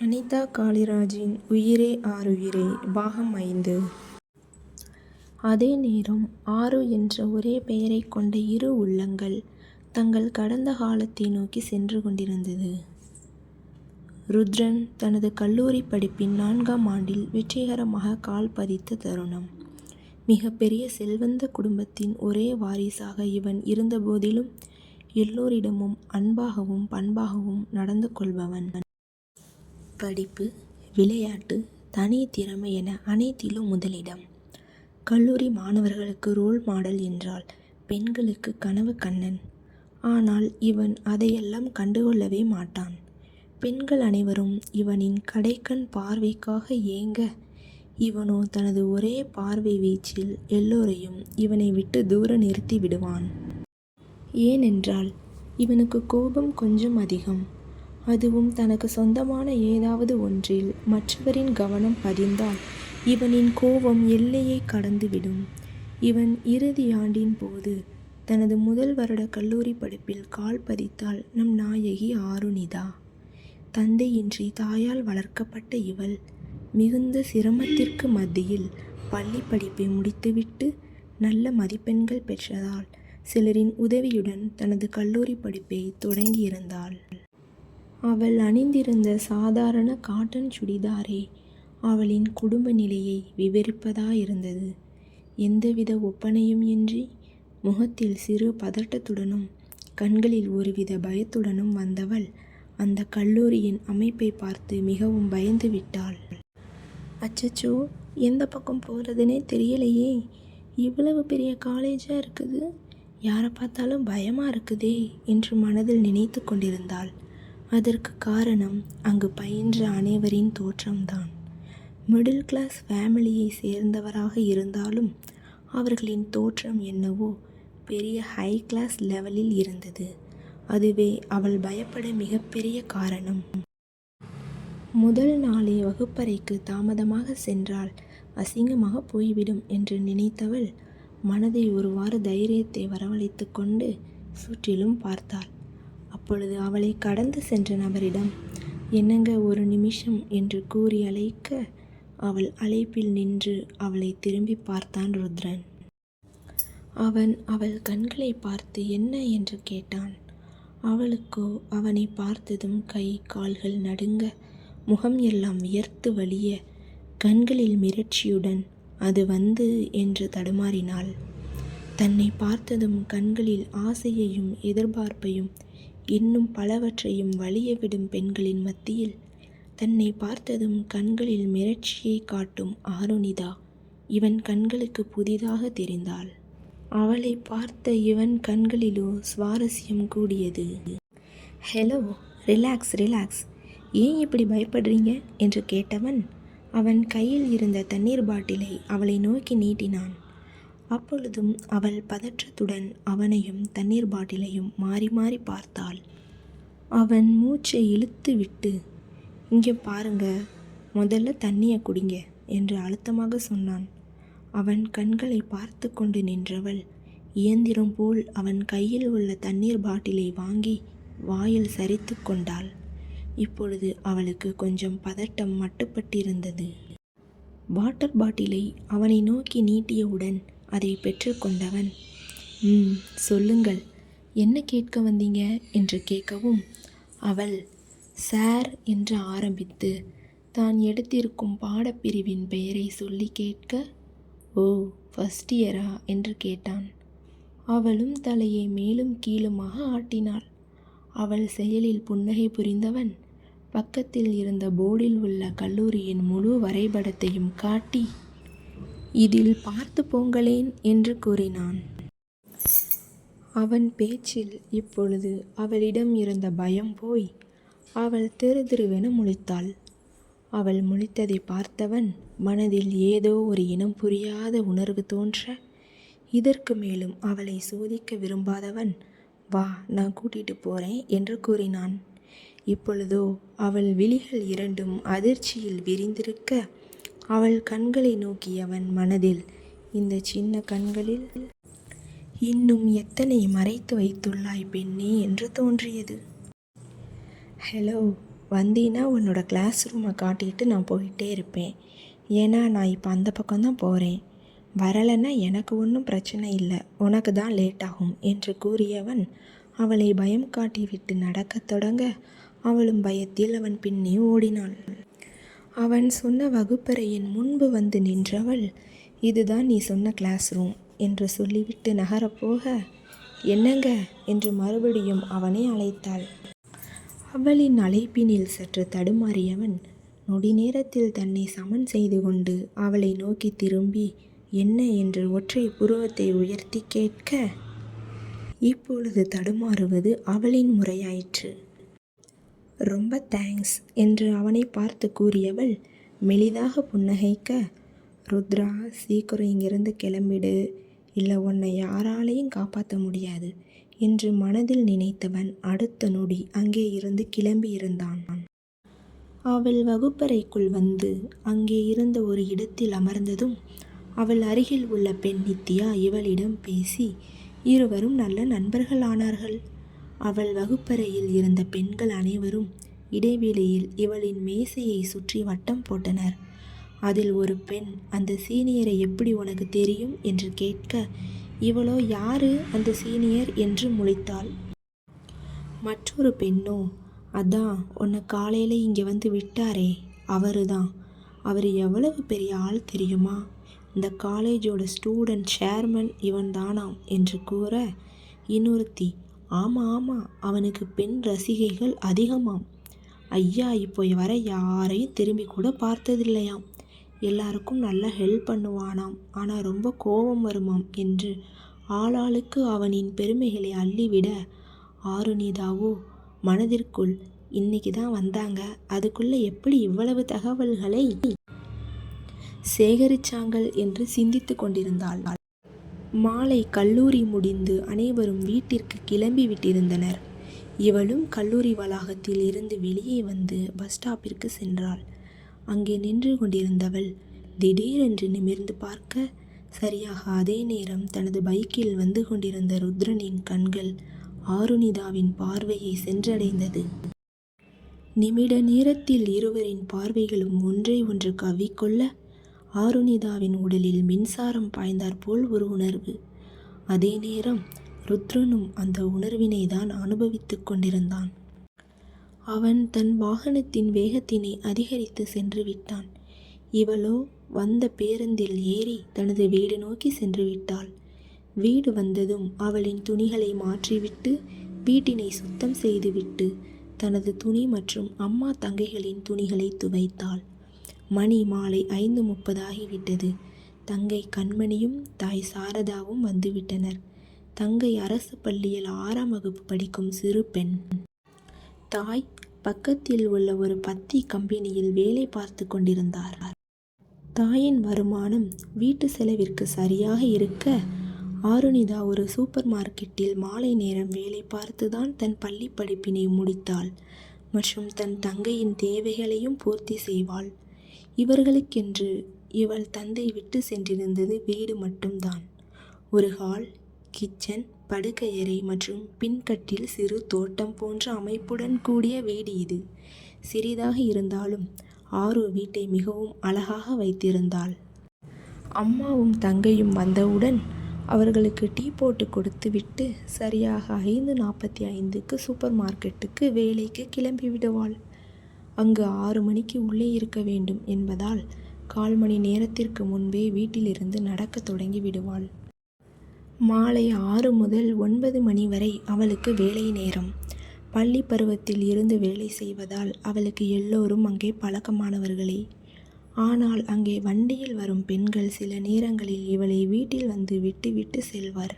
அனிதா காளிராஜின் உயிரே ஆருயிரே பாகம் ஐந்து அதே நேரம் ஆரு என்ற ஒரே பெயரைக் கொண்ட இரு உள்ளங்கள் தங்கள் கடந்த காலத்தை நோக்கி சென்று கொண்டிருந்தது. ருத்ரன் தனது கல்லூரிப் படிப்பின் நான்காம் ஆண்டில் வெற்றிகரமாக கால் பதித்த தருணம். மிகப்பெரிய செல்வந்த குடும்பத்தின் ஒரே வாரிசாக இவன் இருந்தபோதிலும் எல்லோரிடமும் அன்பாகவும் பண்பாகவும் நடந்து கொள்பவன். படிப்பு, விளையாட்டு, தனி திறமை என அனைத்திலும் முதலிடம். கல்லூரி மாணவர்களுக்கு ரோல் மாடல் என்றால் பெண்களுக்கு கனவு கண்ணன். ஆனால் இவன் அதையெல்லாம் கண்டுகொள்ளவே மாட்டான். பெண்கள் அனைவரும் இவனின் கடைக்கண் பார்வைக்காக ஏங்க, இவனோ தனது ஒரே பார்வை வீச்சில் எல்லோரையும் இவனை விட்டு தூர நிறுத்தி விடுவான். ஏனென்றால் இவனுக்கு கோபம் கொஞ்சம் அதிகம். அதுவும் தனக்கு சொந்தமான ஏதாவது ஒன்றில் மற்றவரின் கவனம் பதிந்தால் இவனின் கோபம் எல்லையை கடந்துவிடும் இவன் இவன் இறுதியாண்டின் போது தனது முதல் வருட கல்லூரி படிப்பில் கால் பதித்தாள் நம் நாயகி ஆருணிதா. தந்தையின்றி தாயால் வளர்க்கப்பட்ட இவள் மிகுந்த சிரமத்திற்கு மத்தியில் பள்ளி படிப்பை முடித்துவிட்டு நல்ல மதிப்பெண்கள் பெற்றதால் சிலரின் உதவியுடன் தனது கல்லூரிப் படிப்பை தொடங்கியிருந்தாள். அவள் அணிந்திருந்த சாதாரண காட்டன் சுடிதாரே அவளின் குடும்ப நிலையை விவரிப்பதாயிருந்தது. எந்தவித ஒப்பனையும் இன்றி முகத்தில் சிறு பதட்டத்துடனும் கண்களில் ஒருவித பயத்துடனும் வந்தவள் அந்த கல்லூரியின் அமைப்பைப் பார்த்து மிகவும் பயந்து விட்டாள். அச்சச்சோ எந்த பக்கம் போகிறதுனே தெரியலையே இவ்வளவு பெரிய காலேஜாக இருக்குது யாரை பார்த்தாலும் பயமாக இருக்குதே என்று மனதில் நினைத்து கொண்டிருந்தாள். அதற்கு காரணம் அங்கு பயின்ற அனைவரின் தோற்றம்தான். மிடில் கிளாஸ் ஃபேமிலியை சேர்ந்தவராக இருந்தாலும் அவர்களின் தோற்றம் என்னவோ பெரிய ஹை கிளாஸ் லெவலில் இருந்தது. அதுவே அவள் பயப்பட மிகப்பெரிய காரணம். முதல் நாளே வகுப்பறைக்கு தாமதமாக சென்றால் அசிங்கமாகப் போய்விடும் என்று நினைத்தவள் மனதை ஒருவாறு தைரியத்தை வரவழைத்து கொண்டு சுற்றிலும் பார்த்தாள். அப்பொழுது அவளை கடந்து சென்ற நபரிடம் என்னங்க ஒரு நிமிஷம் என்று கூறி அழைக்க அவள் அழைப்பில் நின்று அவளை திரும்பிப் பார்த்தான் ருத்ரன். அவன் அவள் கண்களைப் பார்த்து என்ன என்று கேட்டான். அவளுக்கோ அவனை பார்த்ததும் கை கால்கள் நடுங்க முகம் எல்லாம் வியர்த்து வழிய கண்களில் மிரட்சியுடன் அது வந்து என்று தடுமாறினாள். தன்னை பார்த்ததும் கண்களில் ஆசையையும் எதிர்பார்ப்பையும் இன்னும் பலவற்றையும் வழியவிடும் பெண்களின் மத்தியில் தன்னை பார்த்ததும் கண்களில் மிரட்சியைக் காட்டும் ஆருணிதா இவன் கண்களுக்கு புதிதாக தெரிந்தாள். அவளைப் பார்த்த இவன் கண்களிலோ சுவாரஸ்யம் கூடியது. ஹலோ ரிலாக்ஸ் ரிலாக்ஸ் ஏன் இப்படி பயப்படுறீங்க என்று கேட்டவன் அவன் கையில் இருந்த தண்ணீர் பாட்டிலை அவளை நோக்கி நீட்டினான். அப்பொழுதும் அவள் பதற்றத்துடன் அவனையும் தண்ணீர் பாட்டிலையும் மாறி மாறிப் பார்த்தாள். அவன் மூச்சை இழுத்து விட்டு இங்கே பாருங்க முதல்ல தண்ணியை குடிங்க என்று அழுத்தமாக சொன்னான். அவன் கண்களை பார்த்து கொண்டு நின்றவள் இயந்திரம் போல் அவன் கையில் உள்ள தண்ணீர் பாட்டிலை வாங்கி வாயில் சரித்து கொண்டாள். இப்பொழுது அவளுக்கு கொஞ்சம் பதட்டம் மட்டுப்பட்டிருந்தது. வாட்டர் பாட்டிலை அவனை நோக்கி நீட்டியவுடன் அதை பெற்றுக்கொண்டவன். ம் சொல்லுங்கள். என்ன கேட்க வந்தீங்க? என்று கேட்கவும் அவள் சார் என்று ஆரம்பித்து தான் எடுத்திருக்கும் பாடப்பிரிவின் பெயரை சொல்லிக் கேட்க? ஓ ஃபர்ஸ்ட் இயரா என்று கேட்டான். அவளும் தலையை மேலும் கீழுமாக ஆட்டினாள். அவள் செயலில் புன்னகை புரிந்தவன் பக்கத்தில் இருந்த போர்டில் உள்ள கல்லூரியின் முழு வரைபடத்தையும் காட்டி இதில் பார்த்து போங்களேன் என்று கூறினான். அவன் பேச்சில் இப்பொழுது அவளிடம் இருந்த பயம் போய் அவள் திருதிருவென முழித்தாள். அவள் முழித்ததைப் பார்த்தவன் மனதில் ஏதோ ஒரு இனம் புரியாத உணர்வு தோன்ற இதற்கு மேலும் அவளை சோதிக்க விரும்பாதவன் வா நான் கூட்டிகிட்டு போறேன் என்று கூறினான். இப்பொழுதோ அவள் விழிகள் இரண்டும் அதிர்ச்சியில் விரிந்திருக்க அவள் கண்களை நோக்கியவன் மனதில் இந்த சின்ன கண்களில் இன்னும் எத்தனை மறைத்து வைத்துள்ளாய் பெண்ணே என்று தோன்றியது. ஹலோ வந்தீன்னா உன்னோட கிளாஸ் ரூமை காட்டிட்டு நான் போயிட்டே இருப்பேன். ஏன்னா நான் இப்போ அந்த பக்கம்தான் போகிறேன் வரலைன்னா எனக்கு ஒன்றும் பிரச்சனை இல்லை. உனக்கு தான் லேட் ஆகும் என்று கூறியவன் அவளை பயம் காட்டிவிட்டு நடக்கத் தொடங்க அவளும் பயத்தில் அவன் பின்னே ஓடினாள். அவன் சொன்ன வகுப்பறையின் முன்பு வந்து நின்றவள் இதுதான் நீ சொன்ன கிளாஸ் ரூம் என்று சொல்லிவிட்டு நகரப்போக என்னங்க? என்று மறுபடியும் அவனை அழைத்தாள். அவளின் அழைப்பினில் சற்று தடுமாறியவன் நொடி நேரத்தில் தன்னை சமன் செய்து கொண்டு அவளை நோக்கி திரும்பி என்ன? என்று ஒற்றை புருவத்தை உயர்த்தி கேட்க இப்பொழுது தடுமாறுவது அவளின் முறையாயிற்று. ரொம்ப தேங்க்ஸ் என்று அவனை பார்த்து கூறியவள் மெலிதாக புன்னகைக்க ருத்ரா சீக்கிரம் இங்கிருந்து கிளம்பிடு. இல்லை உன்னை யாராலையும் காப்பாற்ற முடியாது என்று மனதில் நினைத்தவன் அடுத்த நொடி அங்கே இருந்து கிளம்பி இருந்தான். அவள் வகுப்பறைக்குள் வந்து அங்கே இருந்த ஒரு இடத்தில் அமர்ந்ததும் அவள் அருகில் உள்ள பெண் நித்யா இவளிடம் பேசி இருவரும் நல்ல நண்பர்களானார்கள். அவள் வகுப்பறையில் இருந்த பெண்கள் அனைவரும் இடைவேளையில் இவளின் மேசையை சுற்றி வட்டம் போட்டனர். அதில் ஒரு பெண் அந்த சீனியரை எப்படி உனக்கு தெரியும்? என்று கேட்க இவளோ யாரு அந்த சீனியர்? என்று முழித்தாள். மற்றொரு பெண்ணோ? அதான் உன்னை காலையில் இங்கே வந்து விட்டாரே. அவரு தான் அவர் எவ்வளவு பெரிய ஆள் தெரியுமா? இந்த காலேஜோட ஸ்டூடெண்ட் சேர்மன் இவன் தானாம் என்று கூற இன்னொருத்தி ஆமாம் ஆமாம் அவனுக்கு பெண் ரசிகைகள் அதிகமாம். ஐயா இப்போ வர யாரையும் திரும்பி கூட பார்த்ததில்லையாம். எல்லாருக்கும் நல்லா ஹெல்ப் பண்ணுவானாம். ஆனால் ரொம்ப கோபம் வருமாம் என்று ஆளாளுக்கு அவனின் பெருமைகளை அள்ளிவிட ஆருணிதாவோ மனதிற்குள் இன்னைக்கு தான் வந்தாங்க. அதுக்குள்ளே எப்படி இவ்வளவு தகவல்களை சேகரிச்சாங்கள்? என்று சிந்தித்து கொண்டிருந்தாள். மாலை கல்லூரி முடிந்து அனைவரும் வீட்டிற்கு கிளம்பி விட்டிருந்தனர். இவளும் கல்லூரி வளாகத்தில் இருந்து வெளியே வந்து பஸ் ஸ்டாப்பிற்கு சென்றாள். அங்கே நின்று கொண்டிருந்தவள் திடீரென்று நிமிர்ந்து பார்க்க சரியாக அதே நேரம் தனது பைக்கில் வந்து கொண்டிருந்த ருத்ரனின் கண்கள் ஆருணிதாவின் பார்வையை சென்றடைந்தது. நிமிட நேரத்தில் இருவரின் பார்வைகளும் ஒன்றை ஒன்று கவ்விக்கொள்ள ஆருணிதாவின் உடலில் மின்சாரம் பாய்ந்தாற்போல் ஒரு உணர்வு. அதே நேரம் ருத்ரனும் அந்த உணர்வினை தான் அனுபவித்துக் கொண்டிருந்தான். அவன் தன் வாகனத்தின் வேகத்தினை அதிகரித்து சென்று விட்டான். இவளோ வந்த பேருந்தில் ஏறி தனது வீடு நோக்கி சென்று விட்டாள். வீடு வந்ததும் அவளின் துணிகளை மாற்றிவிட்டு வீட்டினை சுத்தம் செய்துவிட்டு தனது துணி மற்றும் அம்மா தங்கைகளின் துணிகளை துவைத்தாள். மணி மாலை ஐந்து முப்பதாகிவிட்டது தங்கை கண்மணியும் தாய் சாரதாவும் வந்துவிட்டனர். தங்கை அரசு பள்ளியில் ஆறாம் வகுப்பு படிக்கும் சிறு பெண். தாய் பக்கத்தில் உள்ள ஒரு பத்தி கம்பெனியில் வேலை பார்த்து கொண்டிருந்தார். தாயின் வருமானம் வீட்டு செலவிற்கு சரியாக இருக்க ஆருணிதா ஒரு சூப்பர் மார்க்கெட்டில் மாலை நேரம் வேலை பார்த்துதான் தன் பள்ளி படிப்பினை முடித்தாள். மற்றும் தன் தங்கையின் தேவைகளையும் பூர்த்தி செய்வாள். இவர்களுக்கென்று இவள் தந்தை விட்டு சென்றிருந்தது வீடு மட்டும்தான். ஒரு ஹால் கிச்சன் படுக்கையறை மற்றும் பின்கட்டில் சிறு தோட்டம் போன்ற அமைப்புடன் கூடிய வீடு இது. சிறிதாக இருந்தாலும் ஆறு வீட்டை மிகவும் அழகாக வைத்திருந்தாள். அம்மாவும் தங்கையும் வந்தவுடன் அவர்களுக்கு டீ போட்டு கொடுத்துவிட்டு சரியாக ஐந்து நாற்பத்தி ஐந்துக்கு சூப்பர் மார்க்கெட்டுக்கு வேலைக்கு கிளம்பி விடுவாள். அங்கு ஆறு மணிக்கு உள்ளே இருக்க வேண்டும் என்பதால் கால் மணி நேரத்திற்கு முன்பே வீட்டிலிருந்து நடக்கத் தொடங்கி விடுவாள். மாலை ஆறு முதல் ஒன்பது மணி வரை அவளுக்கு வேலை நேரம். பள்ளி பருவத்தில் இருந்து வேலை செய்வதால் அவளுக்கு எல்லோரும் அங்கே பழக்கமானவர்களே. ஆனால் அங்கே வண்டியில் வரும் பெண்கள் சில நேரங்களில் இவளை வீட்டில் வந்து விட்டு விட்டு செல்வர்.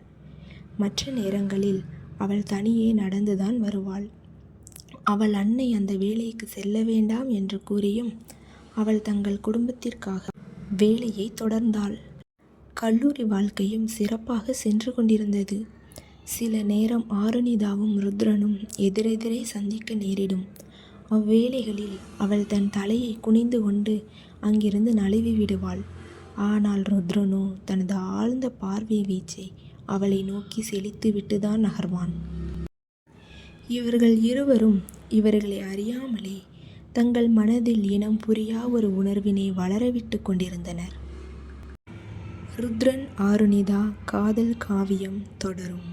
மற்ற நேரங்களில் அவள் தனியே நடந்துதான் வருவாள். அவள் அன்னை அந்த வேலைக்கு செல்ல வேண்டாம் என்று கூறியும் அவள் தங்கள் குடும்பத்திற்காக வேலையை தொடர்ந்தாள். கல்லூரி வாழ்க்கையும் சிறப்பாக சென்று கொண்டிருந்தது. சில நேரம் ஆருணிதாவும் ருத்ரனும் எதிரெதிரே சந்திக்க நேரிடும். அவ்வேளைகளில் அவள் தன் தலையை குனிந்து கொண்டு அங்கிருந்து நழுவி விடுவாள். ஆனால் ருத்ரனோ தனது ஆழ்ந்த பார்வை வீச்சை அவளை நோக்கி செழித்து விட்டுதான் நகர்வான். இவர்கள் இருவரும் இவர்களை அறியாமலே தங்கள் மனதில் இனம் புரியா ஒரு உணர்வினை வளரவிட்டு கொண்டிருந்தனர். ருத்ரன் ஆருணிதா காதல் காவியம் தொடரும்.